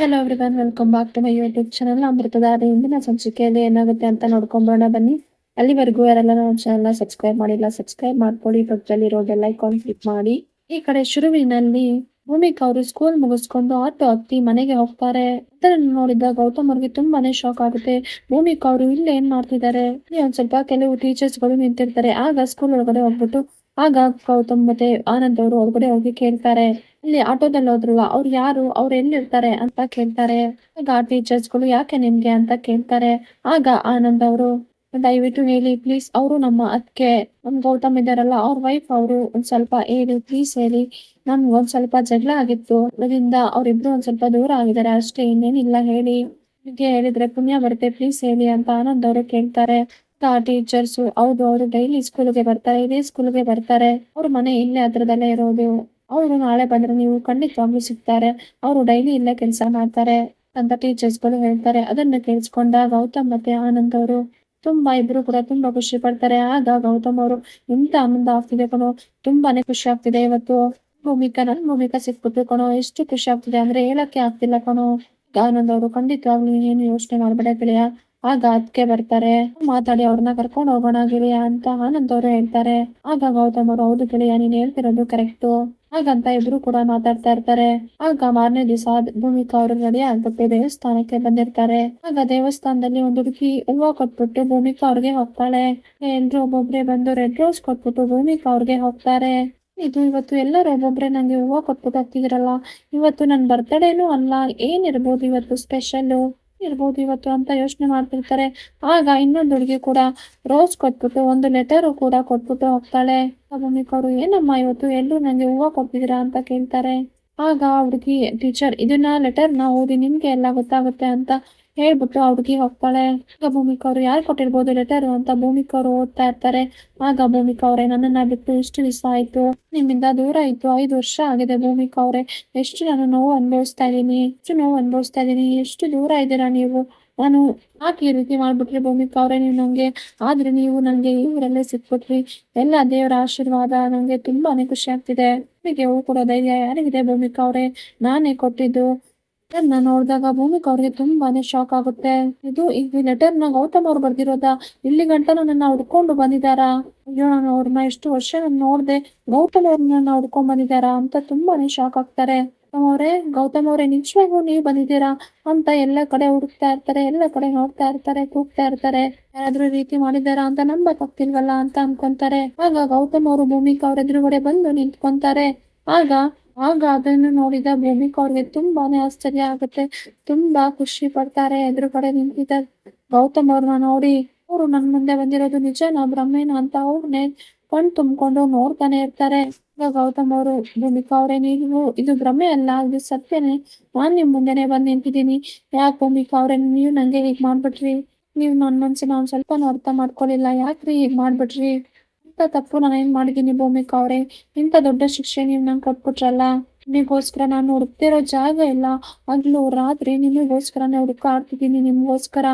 Hello everyone welcome back to my YouTube channel Amruthadhaare ಇಂದಿನ ಸಂಚಿಕೆಯಲ್ಲಿ ಏನಾಗುತ್ತೆ ಅಂತ ನೋಡ್ಕೊಂಬೋಣ, ಬನ್ನಿ. ಅಲ್ಲಿವರೆಗೂ ಯಾರೆಲ್ಲ ನಮ್ಮ ಚಾನಲ್ನ ಸಬ್ಸ್ಕ್ರೈಬ್ ಮಾಡಿಲ್ಲ ಸಬ್ಸ್ಕ್ರೈಬ್ ಮಾಡ್ಕೊಳ್ಳಿ. ಪಕ್ಕದಲ್ಲಿರೋ ಬೆಲ್ ಐಕಾನ್ ಕ್ಲಿಕ್ ಮಾಡಿ. ಈ ಕಡೆ ಶುರುವಿನಲ್ಲಿ ಭೂಮಿಕಾ ಅವರು ಸ್ಕೂಲ್ ಮುಗಿಸ್ಕೊಂಡು ಆಟೋ ಹತ್ತಿ ಮನೆಗೆ ಹೋಗ್ತಾರೆ. ಅದನ್ನು ನೋಡಿದ ಗೌತಮ್ ಅವ್ರಿಗೆ ತುಂಬಾನೇ ಶಾಕ್ ಆಗುತ್ತೆ. ಭೂಮಿಕಾ ಅವರು ಇಲ್ಲಿ ಏನ್ ಮಾಡ್ತಿದ್ದಾರೆ? ಇಲ್ಲಿ ಒಂದ್ ಸ್ವಲ್ಪ ಕೆಲವು ಟೀಚರ್ಸ್ಗಳು ನಿಂತಿರ್ತಾರೆ. ಆಗ ಸ್ಕೂಲ್ ಒಳಗಡೆ ಹೋಗ್ಬಿಟ್ಟು ಆಗ ಗೌತಮ್ ಮತ್ತೆ ಆನಂದ್ ಅವರು ಒಳಗಡೆ ಹೋಗಿ ಕೇಳ್ತಾರೆ. ಇಲ್ಲಿ ಆಟೋದಲ್ಲಿ ಹೋದ್ರು ಅವ್ರು ಯಾರು, ಅವ್ರು ಎಲ್ಲಿರ್ತಾರೆ ಅಂತ ಕೇಳ್ತಾರೆ. ಆಗ ಆ ಟೀಚರ್ಸ್ಗಳು ಯಾಕೆ ನಿಮ್ಗೆ ಅಂತ ಕೇಳ್ತಾರೆ. ಆಗ ಆನಂದ್ ಅವರು, ದಯವಿಟ್ಟು ಹೇಳಿ ಪ್ಲೀಸ್ ಅವರು ನಮ್ಮ ಅತ್ತೆ ನಮ್ ಗೌತಮ್ ಇದಾರಲ್ಲ ಅವ್ರ ವೈಫ್ ಅವರು ಒಂದ್ ಸ್ವಲ್ಪ ಹೇಳಿ ಪ್ಲೀಸ್ ಹೇಳಿ. ನಮ್ಗೆ ಒಂದ್ ಸ್ವಲ್ಪ ಜಗಳ ಆಗಿತ್ತು. ಅದರಿಂದ ಅವ್ರಿಬ್ರು ಒಂದ್ ಸ್ವಲ್ಪ ದೂರ ಆಗಿದ್ದಾರೆ, ಅಷ್ಟೇ ಇನ್ನೇನಿಲ್ಲ ಹೇಳಿ. ನಿಮ್ಗೆ ಹೇಳಿದ್ರೆ ಪುಣ್ಯ ಬರುತ್ತೆ ಪ್ಲೀಸ್ ಹೇಳಿ ಅಂತ ಆನಂದ್ ಅವರು ಕೇಳ್ತಾರೆ. ಟೀಚರ್ಸ್ ಹೌದು, ಅವರು ಡೈಲಿ ಸ್ಕೂಲ್ಗೆ ಬರ್ತಾರೆ, ಇದೇ ಸ್ಕೂಲ್ಗೆ ಬರ್ತಾರೆ. ಅವ್ರ ಮನೆ ಇಲ್ಲೇ ಹತ್ರದಲ್ಲೇ ಇರೋದು. ಅವರು ನಾಳೆ ಬಂದ್ರೆ ನೀವು ಖಂಡಿತವಾಗ್ಲೂ ಸಿಗ್ತಾರೆ. ಅವರು ಡೈಲಿ ಇಲ್ಲೇ ಕೆಲಸ ಮಾಡ್ತಾರೆ ಅಂತ ಟೀಚರ್ಸ್ಗಳು ಹೇಳ್ತಾರೆ. ಅದನ್ನ ಕೇಳಿಸ್ಕೊಂಡ ಗೌತಮ್ ಮತ್ತೆ ಆನಂದ್ ಅವರು ತುಂಬಾ ಇಬ್ರು ಕೂಡ ತುಂಬಾ ಖುಷಿ ಪಡ್ತಾರೆ. ಆಗ ಗೌತಮ್ ಅವರು ಇಂತ ಆನಂದ ಆಗ್ತಿದೆ ಕಣೋ, ತುಂಬಾನೇ ಖುಷಿ ಆಗ್ತಿದೆ ಇವತ್ತು. ಭೂಮಿಕಾ ನನ್ ಭೂಮಿಕಾ ಸಿಕ್ಬಿಟ್ಟು ಕಣೋ, ಎಷ್ಟು ಖುಷಿ ಆಗ್ತಿದೆ ಅಂದ್ರೆ ಹೇಳಕ್ಕೆ ಆಗ್ತಿಲ್ಲ ಕಣೋ. ಆನಂದ್ ಅವರು, ಖಂಡಿತವಾಗ್ಲೂ ಏನು ಯೋಚನೆ ಮಾಡ್ಬೇಡ ಗೆಳೆಯ. ಆಗ ಅದಕ್ಕೆ ಬರ್ತಾರೆ. ಮಾತಾಡಿ ಅವ್ರನ್ನ ಕರ್ಕೊಂಡು ಹೋಗೋಣ ಗೆಳೆಯ, ಅಂತ ಆನಂದ್ ಅವರು ಹೇಳ್ತಾರೆ. ಆಗ ಗೌತಮ್ ಅವರು, ಹೌದು ಗೆಳೆಯ, ನೀನ್ ಹೇಳ್ತಿರೋದು ಕರೆಕ್ಟು ಹಾಗಂತ ಇಬ್ರು ಕೂಡ ಮಾತಾಡ್ತಾ ಇರ್ತಾರೆ. ಆಗ ಮಾರನೇ ದಿವಸ ಭೂಮಿಕಾ ಅವರು ರೆಡಿ ಆಗ್ಬಿಟ್ಟು ದೇವಸ್ಥಾನಕ್ಕೆ ಬಂದಿರ್ತಾರೆ. ಆಗ ದೇವಸ್ಥಾನದಲ್ಲಿ ಒಂದು ಹುಡುಗಿ ಹೂವ ಕೊಟ್ಬಿಟ್ಟು ಭೂಮಿಕಾ ಅವ್ರಿಗೆ ಹೋಗ್ತಾಳೆ. ಎಲ್ರು ಒಬ್ಬೊಬ್ರೆ ಬಂದು ರೆಡ್ ರೋಸ್ ಕೊಟ್ಬಿಟ್ಟು ಭೂಮಿಕಾ ಅವ್ರಿಗೆ ಹೋಗ್ತಾರೆ. ಇದು ಇವತ್ತು ಎಲ್ಲರೂ ಒಬ್ಬೊಬ್ರೆ ನಂಗೆ ಹೂವ ಕೊಟ್ಬಿಟ್ಟು ಹಾಕ್ತಿದ್ರಲ್ಲ ಇವತ್ತು ನನ್ ಬರ್ತ್ಡೇನು ಅಲ್ಲ, ಏನಿರ್ಬೋದು ಇವತ್ತು ಸ್ಪೆಷಲ್ಲು ಇರ್ಬೋದು. ಇವತ್ತು ಅಂತ ಯೋಚನೆ ಮಾಡ್ತಿರ್ತಾರೆ. ಆಗ ಇನ್ನೊಂದು ಹುಡುಗಿ ಕೂಡ ರೋಸ್ ಕೊಟ್ಬಿಟ್ಟು, ಒಂದು ಲೆಟರು ಕೂಡ ಕೊಟ್ಬಿಟ್ಟು ಹೋಗ್ತಾಳೆ. ಭೂಮಿಕಾ ಅವರು, ಏನಮ್ಮ ಇವತ್ತು? ಎಲ್ಲರೂ ನನಗೆ ಹೂವು ಕೊಟ್ಟಿದ್ದೀರಾ? ಅಂತ ಕೇಳ್ತಾರೆ. ಆಗ ಹುಡುಗಿ ಟೀಚರ್ ಇದನ್ನ ಲೆಟರ್ನ ಓದಿ ನಿಮ್ಗೆ ಎಲ್ಲ ಗೊತ್ತಾಗುತ್ತೆ ಅಂತ ಹೇಳ್ಬಿಟ್ಟು ಆ ಹುಡುಗಿ ಹೋಗ್ತಾಳೆ ಭೂಮಿಕಾ ಅವ್ರು ಯಾರು ಕೊಟ್ಟಿರ್ಬೋದು ಲೆಟರ್ ಅಂತ ಭೂಮಿಕಾ ಅವ್ರು ಓದ್ತಾ ಇರ್ತಾರೆ. ಆಗ ಭೂಮಿಕಾ ಅವರೇ, ನನ್ನನ್ನ ಬಿಟ್ಟು ಇಷ್ಟು ದಿವಸ ಆಯ್ತು. ನಿಮ್ಮಿಂದ ದೂರ ಆಯ್ತು ಐದು ವರ್ಷ ಆಗಿದೆ ಭೂಮಿಕಾ ಅವರೇ. ಎಷ್ಟು ನಾನು ನೋವು ಅನುಭವಿಸ್ತಾ ಇದ್ದೀನಿ, ಎಷ್ಟು ನೋವು ಅನುಭವಿಸ್ತಾ ಇದ್ದೀನಿ, ಎಷ್ಟು ದೂರ ಇದ್ದೀರಾ ನೀವು? ನಾನು ಯಾಕೆ ಈ ರೀತಿ ಮಾಡ್ಬಿಟ್ರಿ ಭೂಮಿಕಾ ಅವರೇ ನೀವು ನಂಗೆ? ಆದ್ರೆ ನೀವು ನಂಗೆ ಈ ಊರಲ್ಲೇ ಸಿಕ್ಬಿಟ್ರಿ. ಎಲ್ಲ ದೇವರ ಆಶೀರ್ವಾದ ನಂಗೆ ತುಂಬಾನೇ ಖುಷಿ ಆಗ್ತಿದೆ. ನಿಮಗೆ ಹೂ ಕೊಡೋ ಧೈರ್ಯ ಯಾರಿಗಿದೆ ಭೂಮಿಕಾ ಅವರೇ? ನಾನೇ ಕೊಟ್ಟಿದ್ದು. ಲೆಟರ್ನ ನೋಡಿದಾಗ ಭೂಮಿಕ್ ಅವ್ರಿಗೆ ತುಂಬಾನೇ ಶಾಕ್ ಆಗುತ್ತೆ. ಇದು ಈ ಲೆಟರ್ನ ಗೌತಮ್ ಅವ್ರು ಬರ್ದಿರೋದ? ಇಲ್ಲಿ ಗಂಟ ನನ್ನ ಹುಡ್ಕೊಂಡು ಬಂದಿದಾರಾ ಅಯ್ಯೋ, ನಾನು ಅವ್ರನ್ನ ಎಷ್ಟು ವರ್ಷ ನಾನು ನೋಡ್ದೆ ಗೌತಮ್ ಅವ್ರನ್ನ ಹುಡ್ಕೊಂಡ್ ಬಂದಿದಾರಾ ಅಂತ ತುಂಬಾನೇ ಶಾಕ್ ಆಗ್ತಾರೆ. ಅವರೇ, ಗೌತಮ್ ಅವರೇ, ನಿಜವಾಗ್ಲೂ ನೀವು ಬಂದಿದ್ದೀರಾ ಅಂತ ಎಲ್ಲ ಕಡೆ ಹುಡುಕ್ತಾ ಇರ್ತಾರೆ, ಎಲ್ಲ ಕಡೆ ನೋಡ್ತಾ ಇರ್ತಾರೆ, ಕೂಗ್ತಾ ಇರ್ತಾರೆ. ಯಾರಾದ್ರೂ ರೀತಿ ಮಾಡಿದಾರಾ ಅಂತ ನಂಬಕ್ ಆಗ್ತಿಲ್ವಲ್ಲ ಅಂತ ಅನ್ಕೊಂತಾರೆ. ಆಗ ಗೌತಮ್ ಅವರು ಭೂಮಿಕಾ ಅವ್ರ ಎದುರುಗಡೆ ಬಂದು ನಿಂತ್ಕೊಂತಾರೆ. ಆಗ ಆಗ ಅದನ್ನು ನೋಡಿದ ಭೂಮಿಕಾ ಅವ್ರಿಗೆ ತುಂಬಾನೇ ಆಶ್ಚರ್ಯ ಆಗುತ್ತೆ. ತುಂಬಾ ಖುಷಿ ಪಡ್ತಾರೆ. ಎದುರುಗಡೆ ನಿಂತಿದ್ದ ಗೌತಮ್ ಅವ್ರನ್ನ ನೋಡಿ ಅವರು ನನ್ ಮುಂದೆ ಬಂದಿರೋದು ನಿಜನಾ ಬ್ರಹ್ಮೇನ ಅಂತ ಅವ್ರನ್ನೇ ಕಣ್ ತುಂಬಿಕೊಂಡು ನೋಡ್ತಾನೆ ಇರ್ತಾರೆ. ಗೌತಮ್ ಅವರು, ಭೂಮಿಕಾ ಅವರೇ, ನೀವು ಇದು ಭ್ರಮೆ ಅಲ್ಲ, ಇದು ಸತ್ಯನೇ. ನಾನ್ ನಿಮ್ ಮುಂದೆನೆ ಬಂದ್ ನಿಂತಿದ್ದೀನಿ. ಯಾಕೆ ಭೂಮಿಕಾ ಅವ್ರೆ, ನೀವು ನಂಗೆ ಹೀಗ್ ಮಾಡ್ಬಿಟ್ರಿ. ನೀವು ನನ್ನ ಮನ್ಸಿನ ಒಂದ್ ಸ್ವಲ್ಪ ಅರ್ಥ ಮಾಡ್ಕೊಳ್ಳಿಲ್ಲ ಯಾಕ್ರಿ ಹೀಗ್ ಮಾಡ್ಬಿಟ್ರಿ? ಇಂಥ ತಪ್ಪು ನಾನು ಏನ್ ಮಾಡಿದೀನಿ ಭೂಮಿಕಾ ಅವ್ರೆ? ಇಂಥ ದೊಡ್ಡ ಶಿಕ್ಷೆ ನೀವು ನಂಗೆ ಕೊಟ್ಬಿಟ್ರಲ್ಲ? ನಿಮಗೋಸ್ಕರ ನಾನು ಹುಡುಕ್ತಿರೋ ಜಾಗ ಇಲ್ಲ. ಹಗ್ಲು ರಾತ್ರಿ ನಿಮಗೋಸ್ಕರನೇ ಹುಡುಕಾಡ್ತಿದ್ದೀನಿ ನಿಮಗೋಸ್ಕರ.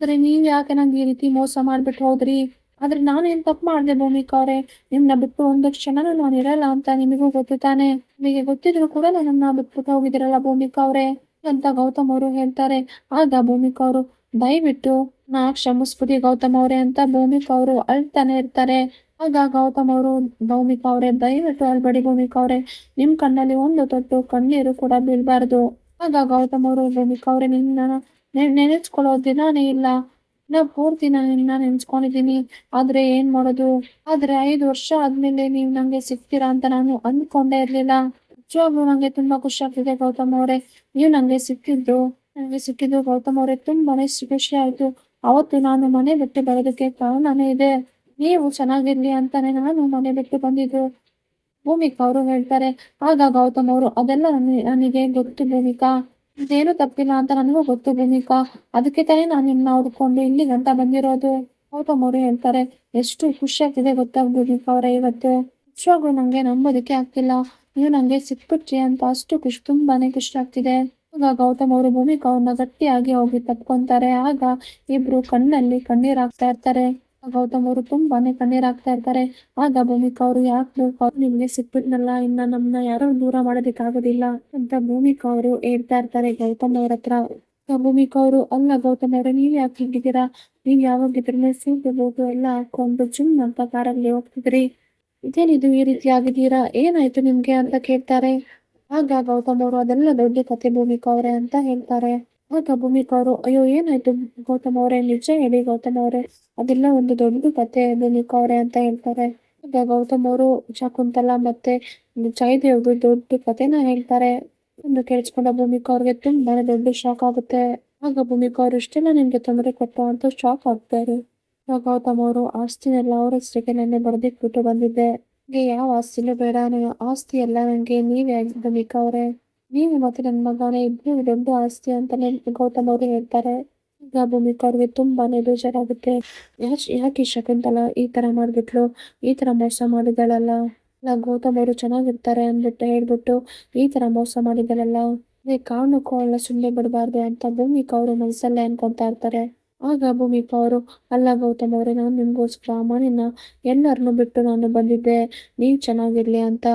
ಆದ್ರೆ ನೀವ್ ಯಾಕೆ ನಂಗೆ ಈ ರೀತಿ ಮೋಸ ಮಾಡ್ಬಿಟ್ಟು ಹೋದ್ರಿ? ಆದ್ರೆ ನಾನೇನ್ ತಪ್ಪು ಮಾಡಿದೆ ಭೂಮಿಕಾ ಅವ್ರೆ? ನಿಮ್ನ ಬಿಟ್ಟು ಒಂದು ಕ್ಷಣನೂ ನಾನು ಇರಲ್ಲ ಅಂತ ನಿಮಗೂ ಗೊತ್ತು ತಾನೆ? ನಿಮಗೆ ಗೊತ್ತಿದ್ರು ಕೂಡ ನನ್ನ ಬಿಟ್ಬಿಟ್ಟು ಹೋಗಿದಿರಲ್ಲ ಭೂಮಿಕಾ ಅವ್ರೆ? ಅಂತ ಗೌತಮ್ ಅವರು ಹೇಳ್ತಾರೆ. ಆಗ ಭೂಮಿಕ ಅವರು, ದಯವಿಟ್ಟು ನಾ ಕ್ಷಮಿಸ್ಬಿಡಿ ಗೌತಮ್ ಅವ್ರೆ ಅಂತ ಭೂಮಿಕ ಅವರು ಅಳ್ತಾನೆ ಇರ್ತಾರೆ. ಆಗ ಗೌತಮ್ ಅವರು ಭೌಮಿಕಾ ಅವರೇ, ದಯವಿಟ್ಟು ಅಲ್ಬಡಿ ಭೂಮಿಕಾ ಅವರೇ. ನಿಮ್ ಕಣ್ಣಲ್ಲಿ ಒಂದು ತೊಟ್ಟು ಕಣ್ಣೀರು ಕೂಡ ಬೀಳ್ಬಾರ್ದು. ಆಗ ಗೌತಮ್ ಅವರು ಭೂಮಿಕಾ ಅವರೇ ನಿನ್ನ ನೆನೆಸ್ಕೊಳ್ಳೋ ದಿನಾನೇ ಇಲ್ಲ. ನಾ ಪೂರ್ತಿ ನಾನು ನಿನ್ನ ನೆನ್ಸ್ಕೊಂಡಿದ್ದೀನಿ. ಆದ್ರೆ ಏನ್ ಮಾಡೋದು? ಆದ್ರೆ ಐದು ವರ್ಷ ಆದ್ಮೇಲೆ ನೀವ್ ನಂಗೆ ಸಿಗ್ತೀರಾ ಅಂತ ನಾನು ಅಂದ್ಕೊಂಡೇ ಇರ್ಲಿಲ್ಲ. ನಿಜವಾಗ್ಲೂ ನಂಗೆ ತುಂಬಾ ಖುಷಿ ಆಗ್ತಿದೆ ಗೌತಮ್ ಅವರೇ ನೀವು ನಂಗೆ ಸಿಕ್ಕಿದ್ದು ನನಗೆ ಸಿಕ್ಕಿದ್ದು ಗೌತಮ್ ಅವರೇ ತುಂಬಾನೇ ಖುಷಿ ಆಯ್ತು. ಅವತ್ತು ನಾನು ಮನೆ ಬಿಟ್ಟು ಬರೋದಕ್ಕೆ ಕಾರಣನೇ ಇದೆ. ನೀವು ಚೆನ್ನಾಗಿರ್ಲಿ ಅಂತಾನೆ ನಾನು ಮನೆ ಬಿಟ್ಟು ಬಂದಿದ್ದು. ಭೂಮಿಕಾ ಅವರು ಹೇಳ್ತಾರೆ, ಆಗ ಗೌತಮ್ ಅವರು, ಅದೆಲ್ಲ ನನಗೆ ಗೊತ್ತು ಭೂಮಿಕಾ. ಇದೇನು ತಪ್ಪಿಲ್ಲ ಅಂತ ನನಗೂ ಗೊತ್ತು ಭೂಮಿಕಾ. ಅದಕ್ಕೆ ತಾನೇ ನಾನು ನಿನ್ನ ಹುಡ್ಕೊಂಡು ಇಲ್ಲಿ ಗಂಟ ಬಂದಿರೋದು. ಗೌತಮ್ ಅವರು ಹೇಳ್ತಾರೆ, ಎಷ್ಟು ಖುಷಿ ಆಗ್ತಿದೆ ಗೊತ್ತಾ ಭೂಮಿಕಾ ಅವರೇ ಇವತ್ತು. ನಿಜವಾಗ್ಲೂ ನಂಗೆ ನಂಬೋದಕ್ಕೆ ಆಗ್ತಿಲ್ಲ. ನೀವು ನಂಗೆ ಸಿಕ್ಬಿಟ್ರಿ ಅಂತ ಅಷ್ಟು ಖುಷಿ, ತುಂಬಾನೇ ಖುಷಿ ಆಗ್ತಿದೆ. ಆಗ ಗೌತಮ್ ಅವರು ಭೂಮಿಕಾ ಅವ್ರನ್ನ ಗಟ್ಟಿಯಾಗಿ ಹೋಗಿ ತಪ್ಕೊಂತಾರೆ. ಆಗ ಇಬ್ರು ಕಣ್ಣಲ್ಲಿ ಕಣ್ಣೀರ್ ಹಾಕ್ತಾ ಇರ್ತಾರೆ. ಗೌತಮ್ ಅವರು ತುಂಬಾನೇ ಕಣ್ಣೀರ್ ಹಾಕ್ತಾ ಇರ್ತಾರೆ. ಆಗ ಭೂಮಿಕಾ ಅವರು ಯಾಕೆ ನಿಮ್ಗೆ ಸಿಕ್ಬಿಟ್ನಲ್ಲ? ಇನ್ನ ನಮ್ನ ಯಾರೋ ದೂರ ಮಾಡೋದಕ್ಕೆ ಆಗೋದಿಲ್ಲ ಅಂತ ಭೂಮಿಕಾ ಅವರು ಹೇಳ್ತಾ ಇರ್ತಾರೆ ಗೌತಮ್ ಅವ್ರ ಹತ್ರ ಭೂಮಿಕಾ ಅವರು, ಅಲ್ಲ ಗೌತಮ್ ಅವ್ರೆ ನೀವ್ ಯಾಕೆ ಹಿಂಗಿದ್ದೀರಾ? ನೀವ್ ಯಾವಾಗಿದ್ರೂ ಸೀಟ್ ಎಲ್ಲ ಹಾಕೊಂಡು ಜುಮ್ ಅಂತ ಕಾರಲ್ಲಿ ಹೋಗ್ತಿದ್ರಿ. ಇದೇನಿದು ಈ ರೀತಿ ಆಗಿದ್ದೀರಾ? ಏನಾಯ್ತು ನಿಮ್ಗೆ? ಅಂತ ಕೇಳ್ತಾರೆ. ಆಗ ಗೌತಮ್ ಅವರು ಅದೆಲ್ಲ ದೊಡ್ಡ ಕತೆ ಭೂಮಿಕಾ ಅವ್ರೆ, ಅಂತ ಹೇಳ್ತಾರೆ. ಆಗ ಭೂಮಿಕಾ ಅವರು ಅಯ್ಯೋ, ಏನಾಯ್ತು? ಗೌತಮ್ ಅವರೇ, ನಿಜ ಹೇಳಿ ಗೌತಮ್ ಅವರೇ. ಅದೆಲ್ಲ ಒಂದು ದೊಡ್ಡ ಕತೆ ಭೂಮಿಕಾ ಅವರೇ ಅಂತ ಹೇಳ್ತಾರೆ. ಈಗ ಗೌತಮ್ ಅವರು ಶಕುಂತಲ ಮತ್ತೆ ಜಯದೇವ್ಗೆ ದೊಡ್ಡ ಕತೆನ ಹೇಳ್ತಾರೆ. ಒಂದು ಕೇಳಿಸ್ಕೊಂಡ ಭೂಮಿಕಾ ಅವ್ರಿಗೆ ತುಂಬಾನೇ ದೊಡ್ಡ ಶಾಕ್ ಆಗುತ್ತೆ. ಆಗ ಭೂಮಿಕಾ ಅವರು, ಇಷ್ಟೆಲ್ಲ ನಿಮ್ಗೆ ತೊಂದರೆ ಕೊಟ್ಟು ಅಂತ ಶಾಕ್ ಆಗ್ತಾರೆ. ಆಗ ಗೌತಮ್ ಅವರು ಆಸ್ತಿನೆಲ್ಲ ಅವ್ರ ಹೆಸರಿಗೆ ನೆನ್ನೆ ಬರ್ದಿಟ್ಬಿಟ್ಟು ಬಂದಿದ್ದೆ. ಯಾವ ಆಸ್ತಿನೂ ಬೇಡ. ಆಸ್ತಿ ಎಲ್ಲ ನಂಗೆ ನೀವೇ ಭೂಮಿಕಾ ಅವರೇ. ನೀವು ಮತ್ತೆ ನನ್ನ ಮಗನೇ ಇಬ್ರು ದೊಡ್ಡ ಆಸ್ತಿ ಅಂತಾನೆ ಗೌತಮ್ ಅವರು ಹೇಳ್ತಾರೆ. ಈಗ ಭೂಮಿಕ ಅವ್ರಿಗೆ ತುಂಬಾನೇ ಬೇಜಾರಾಗುತ್ತೆ. ಯಾಕೆ ಯಾಕೆ ಶಕುಂತಲಾ ಈ ತರ ಮಾಡ್ಬಿಟ್ಲು? ಈ ತರ ಮೋಸ ಮಾಡಿದಳಲ್ಲ ಇಲ್ಲ, ಗೌತಮ್ ಅವರು ಚೆನ್ನಾಗಿರ್ತಾರೆ ಅಂದ್ಬಿಟ್ಟು ಹೇಳ್ಬಿಟ್ಟು ಈ ತರ ಮೋಸ ಮಾಡಿದಳಲ್ಲ ಕಾರಣಕ್ಕೂ ಅವಳ ಸುಮ್ಮನೆ ಬಿಡಬಾರ್ದು ಅಂತ ಭೂಮಿಕ ಅವರು ಮನಸ್ಸಲ್ಲೇ ಅನ್ಕೊಂತ ಇರ್ತಾರೆ. ಆಗ ಭೂಮಿಕಾ ಅವರು ಅಲ್ಲ ಗೌತಮ್ ಅವರೇ, ನಾನು ನಿಮ್ಗೋಸ್ಕರ ಮನೆನ ಎಲ್ಲರನ್ನು ಬಿಟ್ಟು ನಾನು ಬಂದಿದ್ದೆ. ನೀವು ಚೆನ್ನಾಗಿರ್ಲಿ ಅಂತ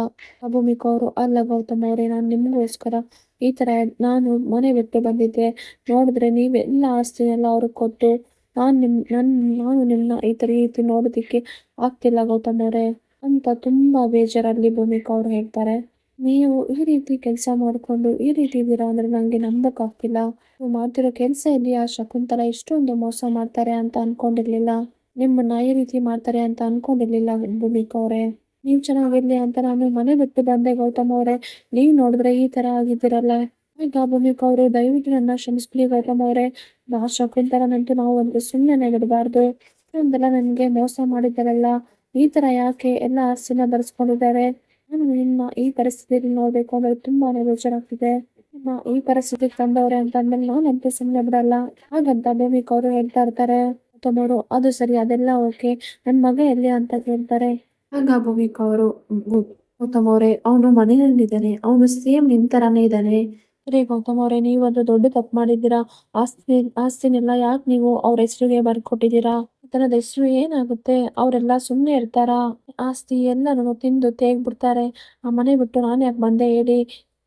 ಭೂಮಿಕಾ ಅವರು ಅಲ್ಲ ಗೌತಮ್ ಅವರೇ, ನಾನು ನಿಮ್ಗೋಸ್ಕರ ಈ ತರ ನಾನು ಮನೆ ಬಿಟ್ಟು ಬಂದಿದ್ದೆ. ನೋಡಿದ್ರೆ ನೀವೆಲ್ಲ ಆಸ್ತಿನೆಲ್ಲ ಅವ್ರಿಗೆ ಕೊಟ್ಟು ನಾನು ನಿಮ್, ನನ್, ನಾನು ನಿಮ್ನ ಈ ತರ ರೀತಿ ನೋಡೋದಿಕ್ಕೆ ಆಗ್ತಿಲ್ಲ ಗೌತಮ್ ಅವರೇ ಅಂತ ತುಂಬಾ ಬೇಜಾರಲ್ಲಿ ಭೂಮಿಕಾ ಅವರು ಹೇಳ್ತಾರೆ. ನೀವು ಈ ರೀತಿ ಕೆಲಸ ಮಾಡಿಕೊಂಡು ಈ ರೀತಿ ಇದ್ದೀರಾ ಅಂದ್ರೆ ನನಗೆ ನಂಬಕ್ ಆಗ್ತಿಲ್ಲ. ನೀವು ಮಾಡ್ತಿರೋ ಕೆಲಸ ಆ ಶಕುಂತಲಾ, ಇಷ್ಟೊಂದು ಮೋಸ ಮಾಡ್ತಾರೆ ಅಂತ ಅನ್ಕೊಂಡಿರ್ಲಿಲ್ಲ. ನಿಮ್ಮನ್ನ ಈ ರೀತಿ ಮಾಡ್ತಾರೆ ಅಂತ ಅನ್ಕೊಂಡಿರ್ಲಿಲ್ಲ ಭೂಮಿಕಾ ಅವರೇ. ನೀವು ಚೆನ್ನಾಗಿರ್ಲಿ ಅಂತ ನಾನು ಮನೆ ಬಿಟ್ಟು ಬಂದೆ ಗೌತಮ್ ಅವರೇ. ನೀವ್ ನೋಡಿದ್ರೆ ಈ ತರ ಆಗಿದ್ದೀರಲ್ಲ. ಈಗ ಭೂಮಿಕಾ ಅವರು? ದಯವಿಟ್ಟು ನನ್ನ ಕ್ಷಮಿಸ್ಲಿ ಗೌತಮ್ ಅವರೇ. ನಾ ಶಕುಂತಲನಂತೂ ನಾವು ಒಂದು ಸುಮ್ಮನೆ ಬಿಡಬಾರ್ದು ಇಷ್ಟೊಂದೆಲ್ಲ ನನಗೆ ಮೋಸ ಮಾಡಿದ್ದಾರಲ್ಲ. ಈ ತರ ಯಾಕೆ ಎಲ್ಲ ಆಸ್ತಿನ ಬರೆಸ್ಕೊಂಡಿದ್ದಾರೆ? ನಾನು ನಿನ್ನ ಈ ಪರಿಸ್ಥಿತಿಯಲ್ಲಿ ನೋಡ್ಬೇಕು ಅಂದ್ರೆ ತುಂಬಾನೇ ಬೇಜಾರಾಗ್ತಿದೆ. ನಿಮ್ಮ ಈ ಪರಿಸ್ಥಿತಿಗೆ ತಂದವ್ರೆ ಅಂತ ನಾನು ನಾನಂತೂ ಸುಮ್ಮನೆ ಬಿಡಲ್ಲ? ಹಾಗಂತ ಬೇಬಿಕ್ ಅವರು ಹೇಳ್ತಾ ಇರ್ತಾರೆ. ಗೌತಮ್ ಅದು ಸರಿ, ಅದೆಲ್ಲ ಓಕೆ. ನನ್ ಮಗ ಎಲ್ಲಿ ಅಂತ ಕೇಳ್ತಾರೆ. ಆಗ ಭೂಮಿಕಾ ಅವರು ಗೌತಮ್ ಅವರೇ, ಅವನು ಮನೆಯಲ್ಲಿದ್ದಾನೆ. ಅವನು ಸೇಮ್ ನಿನ್ ತರಾನೇ ಇದ್ದಾನೆ. ಸರಿ ಗೌತಮ್ ಅವರೇ ನೀವೊಂದು ದೊಡ್ಡ ತಪ್ಪು ಮಾಡಿದ್ದೀರಾ? ಆಸ್ತಿ, ಆಸ್ತಿನೆಲ್ಲ ಯಾಕೆ ನೀವು ಅವ್ರ ಹೆಸರಿಗೆ ಬರ್ಕೊಟ್ಟಿದ್ದೀರಾ? ತನ್ನದ ಹೆಸರು ಏನಾಗುತ್ತೆ? ಅವರೆಲ್ಲ ಸುಮ್ಮನೆ ಇರ್ತಾರಾ? ಆಸ್ತಿ ಎಲ್ಲರೂ ತಿಂದು ತೇಗ್ಬಿಡ್ತಾರೆ. ಆ ಮನೆ ಬಿಟ್ಟು ನಾನು ಯಾಕೆ ಬಂದೆ ಹೇಳಿ?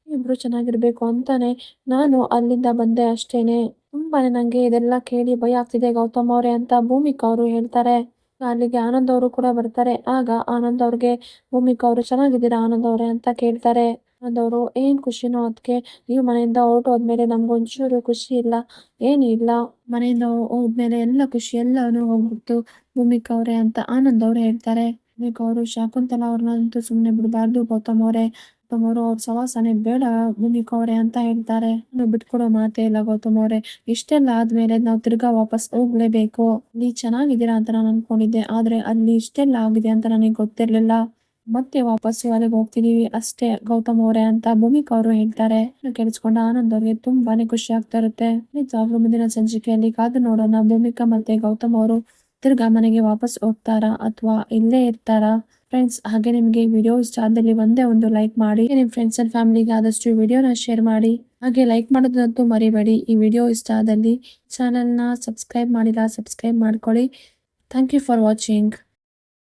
ಇಬ್ರು ಚೆನ್ನಾಗಿರ್ಬೇಕು ಅಂತಾನೆ ನಾನು ಅಲ್ಲಿಂದ ಬಂದೆ ಅಷ್ಟೇನೆ. ತುಂಬಾನೇ ನಂಗೆ ಇದೆಲ್ಲ ಕೇಳಿ ಭಯ ಆಗ್ತಿದೆ ಗೌತಮ್ ಅವರೇ ಅಂತ ಭೂಮಿಕಾ ಅವರು ಹೇಳ್ತಾರೆ. ಅಲ್ಲಿಗೆ ಆನಂದ್ ಅವರು ಕೂಡ ಬರ್ತಾರೆ. ಆಗ ಆನಂದ್ ಅವ್ರಿಗೆ, ಭೂಮಿಕಾ ಅವರು ಚೆನ್ನಾಗಿದ್ದೀರಾ ಆನಂದ್ ಅವರೇ? ಅಂತ ಕೇಳ್ತಾರೆ. ಆನಂದ್ ಅವರು ಏನ್ ಖುಷಿನೋ ಅದಕ್ಕೆ ನೀವು ಮನೆಯಿಂದ ಹೊರಟೋದ್ಮೇಲೆ ನಮ್ಗೊಂಚೂರು ಖುಷಿ ಇಲ್ಲ, ಏನು ಇಲ್ಲ, ಮನೆಯಿಂದ ಹೋದ್ಮೇಲೆ ಎಲ್ಲ ಖುಷಿ ಎಲ್ಲಾನು ಹೋಗ್ಬಿಟ್ಟು ಭೂಮಿಕಾ ಅವರೇ ಅಂತ ಆನಂದ್ ಅವ್ರು ಹೇಳ್ತಾರೆ. ಭೂಮಿಕಾ ಅವರು, ಶಕುಂತಲಾ ಅವ್ರನ್ನಂತೂ ಸುಮ್ಮನೆ ಬಿಡಬಾರ್ದು, ಗೌತಮ್ ಅವರೇ. ಅವರು ಅವ್ರ ಸವಾಸನೆ ಬೇಡ ಭೂಮಿಕಾ ಅವರೇ ಅಂತ ಹೇಳ್ತಾರೆ. ಬಿಟ್ಕೊಡೋ ಮಾತೇ ಇಲ್ಲ ಗೌತಮ್ ಅವರೇ. ಇಷ್ಟೆಲ್ಲ ಆದ್ಮೇಲೆ ನಾವು ತಿರ್ಗಾ ವಾಪಸ್ ಹೋಗ್ಲೇಬೇಕು. ನೀ ಚೆನ್ನಾಗಿದ್ದೀರಾ ಅಂತ ನಾನು ಅನ್ಕೊಂಡಿದ್ದೆ. ಆದ್ರೆ ಅಲ್ಲಿ ಇಷ್ಟೆಲ್ಲ ಆಗಿದೆ ಅಂತ ನನಗೆ ಗೊತ್ತಿರ್ಲಿಲ್ಲ. ಮತ್ತೆ ವಾಪಸ್ಸು ಅಲ್ಲಿಗೆ ಹೋಗ್ತಿದೀವಿ ಅಷ್ಟೇ. ಗೌತಮ್ ಅವರೇ ಅಂತ ಭೂಮಿಕಾ ಅವರು ಹೇಳ್ತಾರೆ. ಕೇಳಿಸ್ಕೊಂಡ ಆನಂದ್ ಅವ್ರಿಗೆ ತುಂಬಾನೇ ಖುಷಿ ಆಗ್ತಾ ಇರುತ್ತೆ. ನಿಜವಾಗ್ಲೂ ಮುಂದಿನ ಸಂಚಿಕೆಯಲ್ಲಿ ಕಾದು ನೋಡೋಣ. ಭೂಮಿಕಾ ಮತ್ತೆ ಗೌತಮ್ ಅವರು ತಿರ್ಗಾ ಮನೆಗೆ ವಾಪಸ್ ಹೋಗ್ತಾರಾ ಅಥವಾ ಇಲ್ಲೇ ಇರ್ತಾರಾ? ಫ್ರೆಂಡ್ಸ್ ಹಾಗೆ ನಿಮಗೆ ವಿಡಿಯೋ ಇಷ್ಟ ಆದಲ್ಲಿ ಒಂದೇ ಒಂದು ಲೈಕ್ ಮಾಡಿ. ನಿಮ್ಮ ಫ್ರೆಂಡ್ಸ್ ಅಂಡ್ ಫ್ಯಾಮಿಲಿಗೆ ಆದಷ್ಟು ವಿಡಿಯೋನ ಶೇರ್ ಮಾಡಿ. ಹಾಗೆ ಲೈಕ್ ಮಾಡೋದಂತೂ ಮರಿಬೇಡಿ. ಈ ವಿಡಿಯೋ ಇಷ್ಟ ಆದಲ್ಲಿ ಚಾನಲ್ನ ಸಬ್ಸ್ಕ್ರೈಬ್ ಮಾಡಿಲ್ಲ ಸಬ್ಸ್ಕ್ರೈಬ್ ಮಾಡ್ಕೊಳ್ಳಿ. Thank you for watching